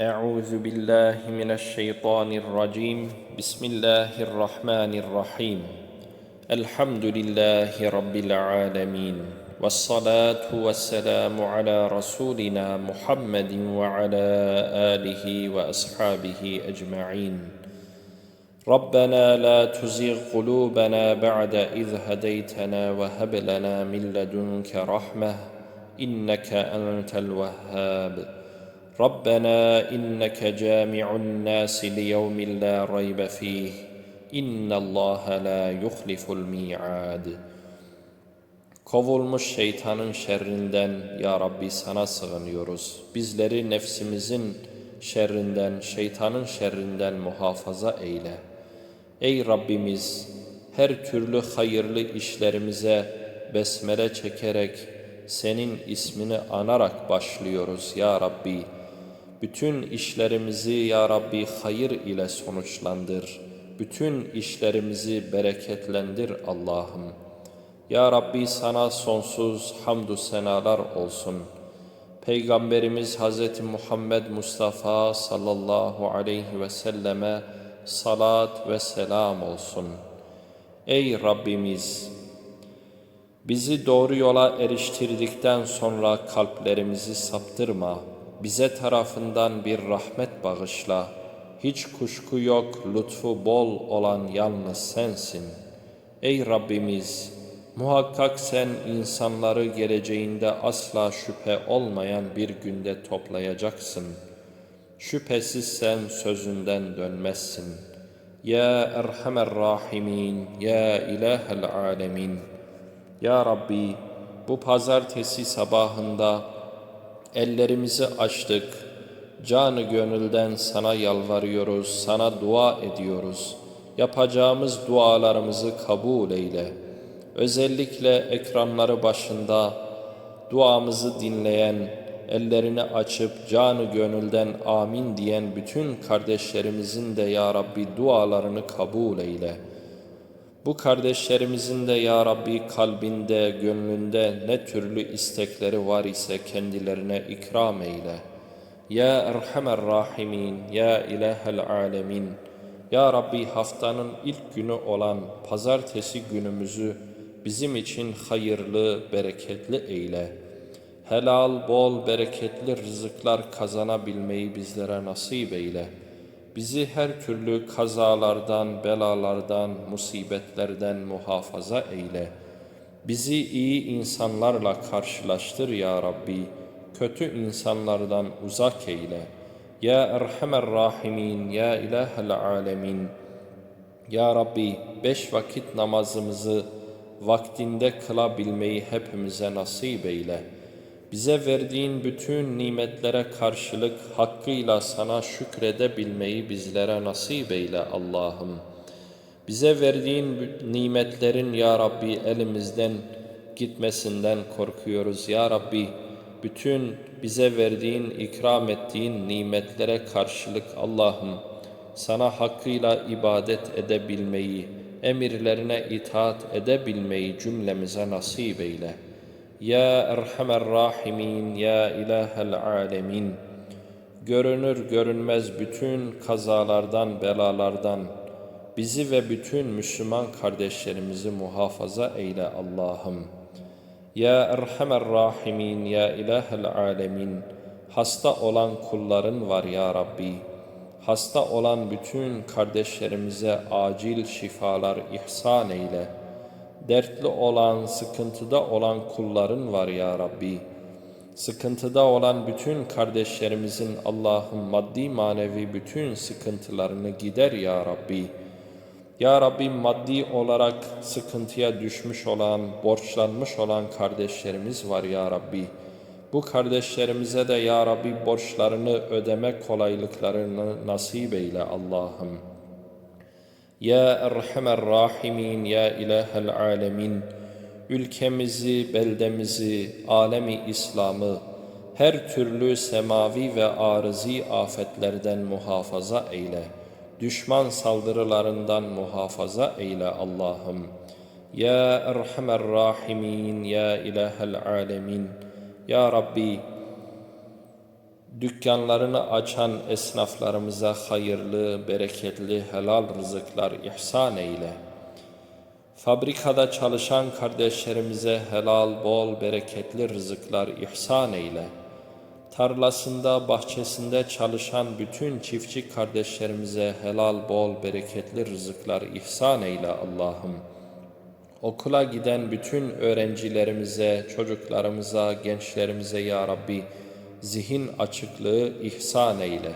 أعوذ بالله من الشيطان الرجيم. بسم الله الرحمن الرحيم. الحمد لله رب العالمين. والصلاة والسلام على رسولنا محمد وعلى آله وأصحابه أجمعين. ربنا لا تزغ قلوبنا بعد إذ هديتنا وهب لنا من لدنك رحمة إنك أنت الوهاب. ربنا إنك جامع الناس ليوم لا ريب فيه إن الله لا يخلف الميعاد Kovulmuş şeytanın şerrinden Ya Rabbi sana sığınıyoruz. Bizleri nefsimizin şerrinden, şeytanın şerrinden muhafaza eyle. Ey Rabbimiz, her türlü hayırlı işlerimize besmele çekerek senin ismini anarak başlıyoruz ya Rabbi. Bütün işlerimizi ya Rabbi hayır ile sonuçlandır. Bütün işlerimizi bereketlendir Allah'ım. Ya Rabbi sana sonsuz hamdü senalar olsun. Peygamberimiz Hz. Muhammed Mustafa sallallahu aleyhi ve selleme salat ve selam olsun. Ey Rabbimiz! Bizi doğru yola eriştirdikten sonra kalplerimizi saptırma. Bize tarafından bir rahmet bağışla. Hiç kuşku yok, lütfu bol olan yalnız sensin. Ey Rabbimiz! Muhakkak sen insanları geleceğinde asla şüphe olmayan bir günde toplayacaksın. Şüphesiz sen sözünden dönmezsin. Ya Erhamer Rahimin, Ya İlahel Alemin. Ya Rabbi, bu pazartesi sabahında ellerimizi açtık. Canı gönülden sana yalvarıyoruz, sana dua ediyoruz. Yapacağımız dualarımızı kabul eyle. Özellikle ekranları başında duamızı dinleyen, ellerini açıp canı gönülden amin diyen bütün kardeşlerimizin de ya Rabbi dualarını kabul eyle.'' Bu kardeşlerimizin de ya Rabbi kalbinde, gönlünde ne türlü istekleri var ise kendilerine ikram eyle. Ya Erhamer Rahimin, Ya İlahel Alemin. Ya Rabbi haftanın ilk günü olan pazartesi günümüzü bizim için hayırlı, bereketli eyle. Helal, bol, bereketli rızıklar kazanabilmeyi bizlere nasip eyle.'' Bizi her türlü kazalardan, belalardan, musibetlerden muhafaza eyle. Bizi iyi insanlarla karşılaştır ya Rabbi. Kötü insanlardan uzak eyle. Ya Erhamer Rahimin, Ya İlahel Alemin. Ya Rabbi beş vakit namazımızı vaktinde kılabilmeyi hepimize nasip eyle.'' Bize verdiğin bütün nimetlere karşılık hakkıyla sana şükredebilmeyi bizlere nasip eyle Allah'ım. Bize verdiğin nimetlerin ya Rabbi elimizden gitmesinden korkuyoruz ya Rabbi. Bütün bize verdiğin, ikram ettiğin nimetlere karşılık Allah'ım sana hakkıyla ibadet edebilmeyi, emirlerine itaat edebilmeyi cümlemize nasip eyle.'' Ya Erhamer Rahimin, Ya İlahel Alemin. Görünür görünmez bütün kazalardan, belalardan bizi ve bütün Müslüman kardeşlerimizi muhafaza eyle Allah'ım. Ya Erhamer Rahimin, Ya İlahel Alemin. Hasta olan kulların var ya Rabbi. Hasta olan bütün kardeşlerimize acil şifalar ihsan eyle.'' Dertli olan, sıkıntıda olan kulların var ya Rabbi. Sıkıntıda olan bütün kardeşlerimizin Allah'ın maddi manevi bütün sıkıntılarını gider ya Rabbi. Ya Rabbi maddi olarak sıkıntıya düşmüş olan, borçlanmış olan kardeşlerimiz var ya Rabbi. Bu kardeşlerimize de ya Rabbi borçlarını ödeme kolaylıklarını nasip eyle Allah'ım. Ya Erhamer Rahimin, Ya İlahel Alemin, ülkemizi, beldemizi, alemi İslam'ı her türlü semavi ve arızi afetlerden muhafaza eyle. Düşman saldırılarından muhafaza eyle Allah'ım. Ya Erhamer Rahimin, Ya İlahel Alemin, Ya Rabbi, Dükkanlarını açan esnaflarımıza hayırlı, bereketli, helal rızıklar ihsan eyle. Fabrikada çalışan kardeşlerimize helal, bol, bereketli rızıklar ihsan eyle. Tarlasında, bahçesinde çalışan bütün çiftçi kardeşlerimize helal, bol, bereketli rızıklar ihsan eyle Allah'ım. Okula giden bütün öğrencilerimize, çocuklarımıza, gençlerimize ya Rabbi zihin açıklığı ihsan eyle.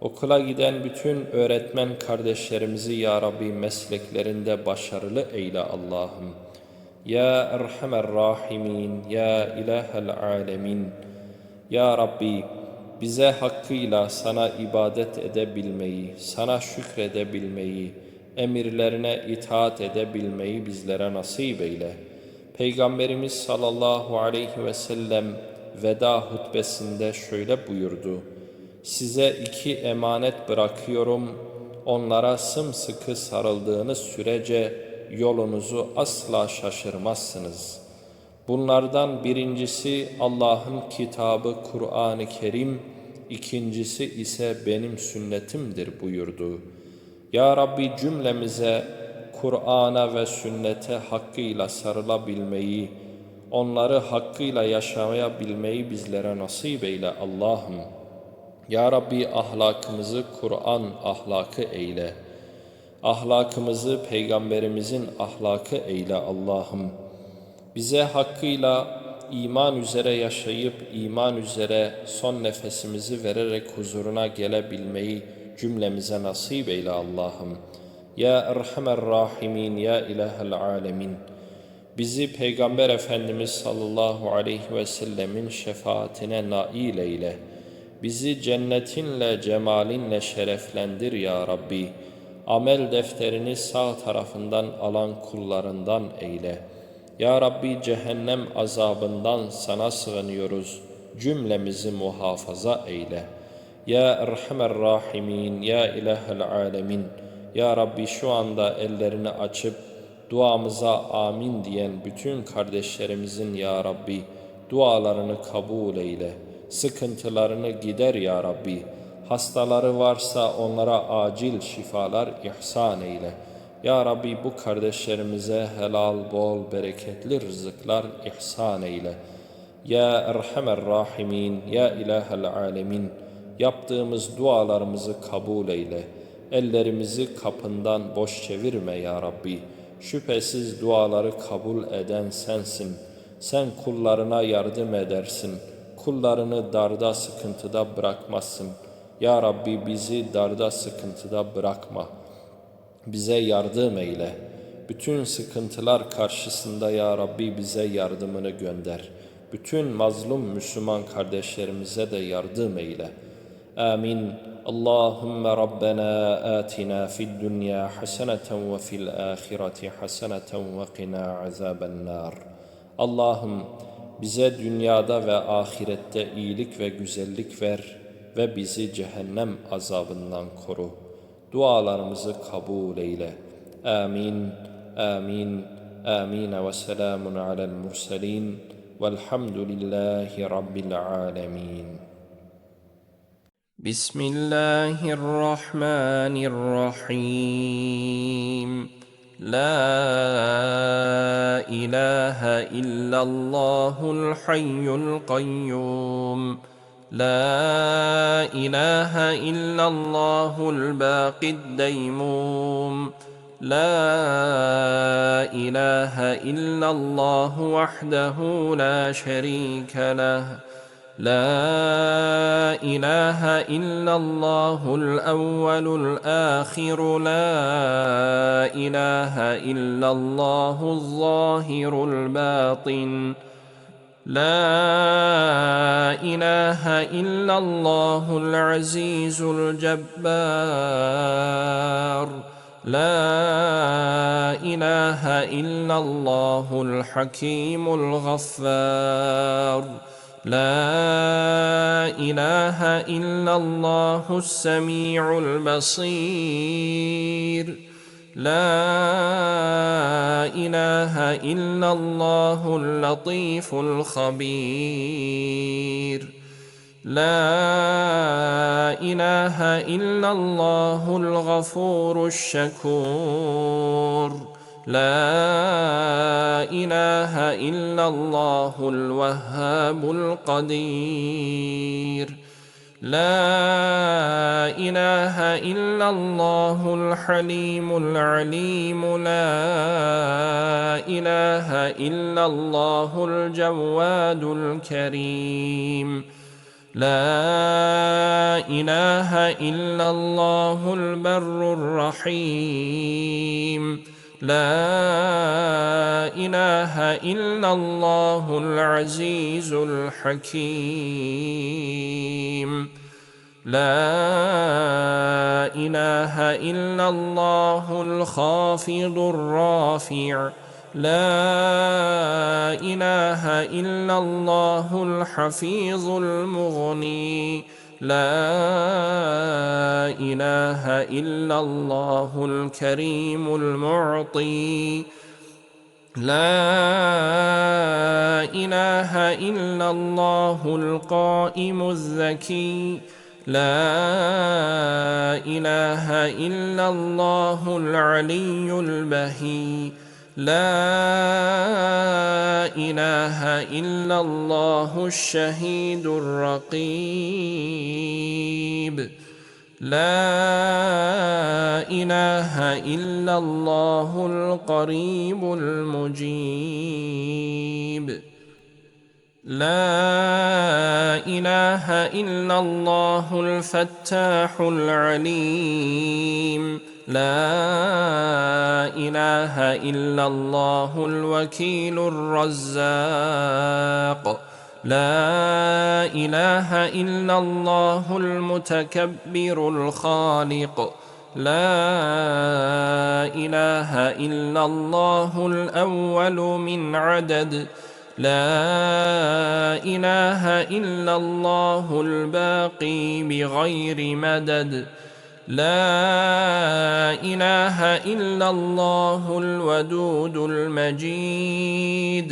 Okula giden bütün öğretmen kardeşlerimizi ya Rabbi mesleklerinde başarılı eyle Allah'ım. Ya Erhamer Rahimin, Ya İlahel Alemin. Ya Rabbi bize hakkıyla sana ibadet edebilmeyi, sana şükredebilmeyi, emirlerine itaat edebilmeyi bizlere nasip eyle. Peygamberimiz sallallahu aleyhi ve sellem veda hutbesinde şöyle buyurdu. Size iki emanet bırakıyorum. Onlara sımsıkı sarıldığınız sürece yolunuzu asla şaşırmazsınız. Bunlardan birincisi Allah'ın kitabı Kur'an-ı Kerim, ikincisi ise benim sünnetimdir buyurdu. Ya Rabbi cümlemize Kur'an'a ve sünnete hakkıyla sarılabilmeyi, onları hakkıyla yaşayabilmeyi bizlere nasip eyle Allah'ım. Ya Rabbi ahlakımızı Kur'an ahlakı eyle. Ahlakımızı Peygamberimizin ahlakı eyle Allah'ım. Bize hakkıyla iman üzere yaşayıp iman üzere son nefesimizi vererek huzuruna gelebilmeyi cümlemize nasip eyle Allah'ım. Ya Erhamer Rahimin, Ya İlahel Alemin. Bizi Peygamber Efendimiz sallallahu aleyhi ve sellemin şefaatine nail eyle. Bizi cennetinle, cemalinle şereflendir ya Rabbi. Amel defterini sağ tarafından alan kullarından eyle. Ya Rabbi cehennem azabından sana sığınıyoruz. Cümlemizi muhafaza eyle. Ya Erhamer Rahimin, Ya İlahel Alemin. Ya Rabbi şu anda ellerini açıp duamıza amin diyen bütün kardeşlerimizin Ya Rabbi dualarını kabul eyle. Sıkıntılarını gider Ya Rabbi. Hastaları varsa onlara acil şifalar ihsan eyle. Ya Rabbi bu kardeşlerimize helal, bol, bereketli rızıklar ihsan eyle. Ya Erhamer Rahimin, Ya İlahel Alemin. Yaptığımız dualarımızı kabul eyle. Ellerimizi kapından boş çevirme Ya Rabbi. Şüphesiz duaları kabul eden sensin. Sen kullarına yardım edersin. Kullarını darda sıkıntıda bırakmazsın. Ya Rabbi bizi darda sıkıntıda bırakma. Bize yardım eyle. Bütün sıkıntılar karşısında Ya Rabbi bize yardımını gönder. Bütün mazlum Müslüman kardeşlerimize de yardım eyle. Amin. اللهم ربنا آتنا في الدنيا حسنة وفي الآخرة حسنة وقنا عذاب النار Allah'ım bize dünyada ve ahirette iyilik ve güzellik ver ve bizi cehennem azabından koru. Dualarımızı kabul eyle. Amin, amin, amin ve selamun alel murselin velhamdülillahi rabbil alemin. بسم الله الرحمن الرحيم لا اله الا الله الحي القيوم لا اله الا الله الباقي الديموم لا اله الا الله وحده لا شريك له لا إله إلا الله الأول الآخر لا إله إلا الله الظاهر الباطن لا إله إلا الله العزيز الجبار لا إله إلا الله الحكيم الغفار. لا إله إلا الله السميع البصير. لا إله إلا الله اللطيف الخبير. لا إله إلا الله الغفور الشكور. لا إله إلا الله الوهاب القدير. لا إله إلا الله الحليم العليم. لا إله إلا الله الجواد الكريم. لا إله إلا الله البر الرحيم. لا إله إلا الله العزيز الحكيم. لا إله إلا الله الخافض الرافع. لا إله إلا الله الحفيظ المغني. لا إله إلا الله الكريم المعطي. لا إله إلا الله القائم الذكي لا إله إلا الله العلي البهي. لا إله إلا الله الشهيد الرقيب. لا إله إلا الله القريب المجيب. لا إله إلا الله الفتاح العليم. لا إله إلا الله الوكيل الرزاق. لا إله إلا الله المتكبر الخالق. لا إله إلا الله الأول من عدد. لا إله إلا الله الباقي بغير مدد. لا إله إلا الله الودود المجيد.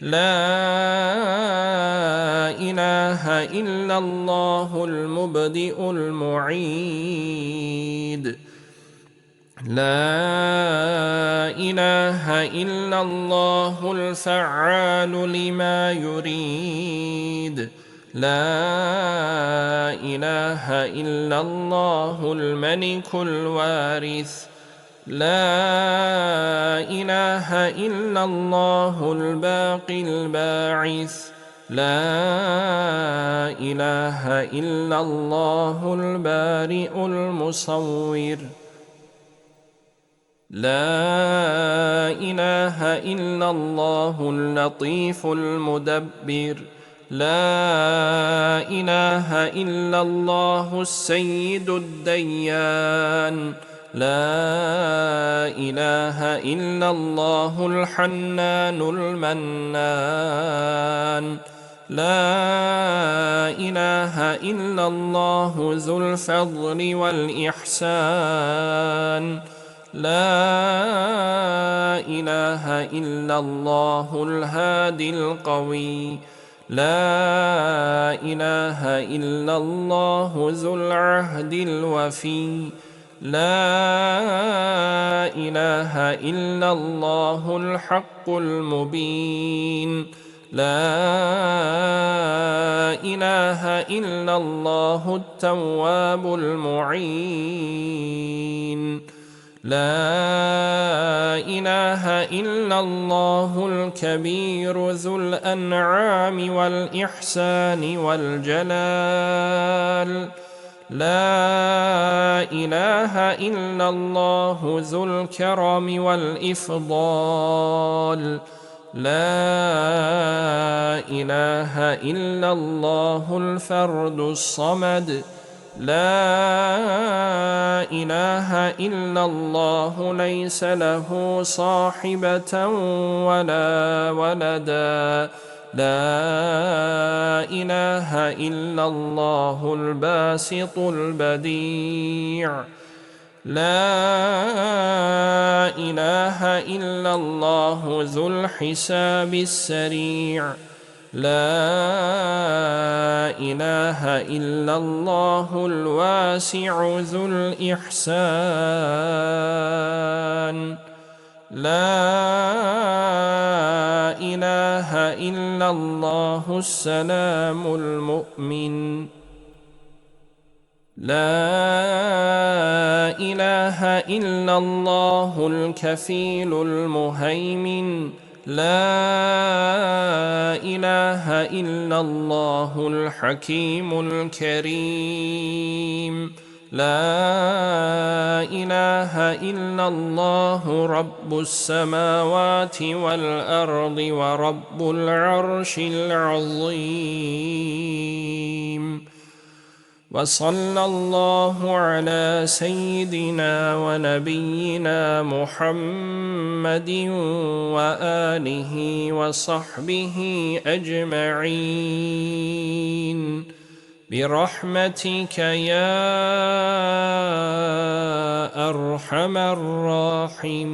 لا إله إلا الله المبدئ المعيد. لا إله إلا الله الفعال لما يريد. لا إله إلا الله الملك الوارث. لا إله إلا الله الباقي الباعث. لا إله إلا الله البارئ المصور. لا إله إلا الله اللطيف المدبر. لا إله إلا الله السيد الديان. لا إله إلا الله الحنان المنان. لا إله إلا الله ذو الفضل والإحسان. لا إله إلا الله الهادي القوي. لا إله إلا الله ذو العهد الوفي. لا إله إلا الله الحق المبين. لا إله إلا الله التواب المعين. لا إله إلا الله الكبير ذو الأنعام والإحسان والجلال. لا إله إلا الله ذو الكرم والإفضال. لا إله إلا الله الفرد الصمد. لا إله إلا الله ليس له صاحبة ولا ولدا. لا إله إلا الله الباسط البديع. لا إله إلا الله ذو الحساب السريع. لا إله إلا الله الواسع ذو الإحسان. لا إله إلا الله السلام المؤمن. لا إله إلا الله الكفيل المهيمن. لا إله إلا الله الحكيم الكريم. لا إله إلا الله رب السماوات والأرض ورب العرش العظيم. وصلى الله على سيدنا ونبينا محمد وآله وصحبه أجمعين. برحمتك يا أرحم الراحمين.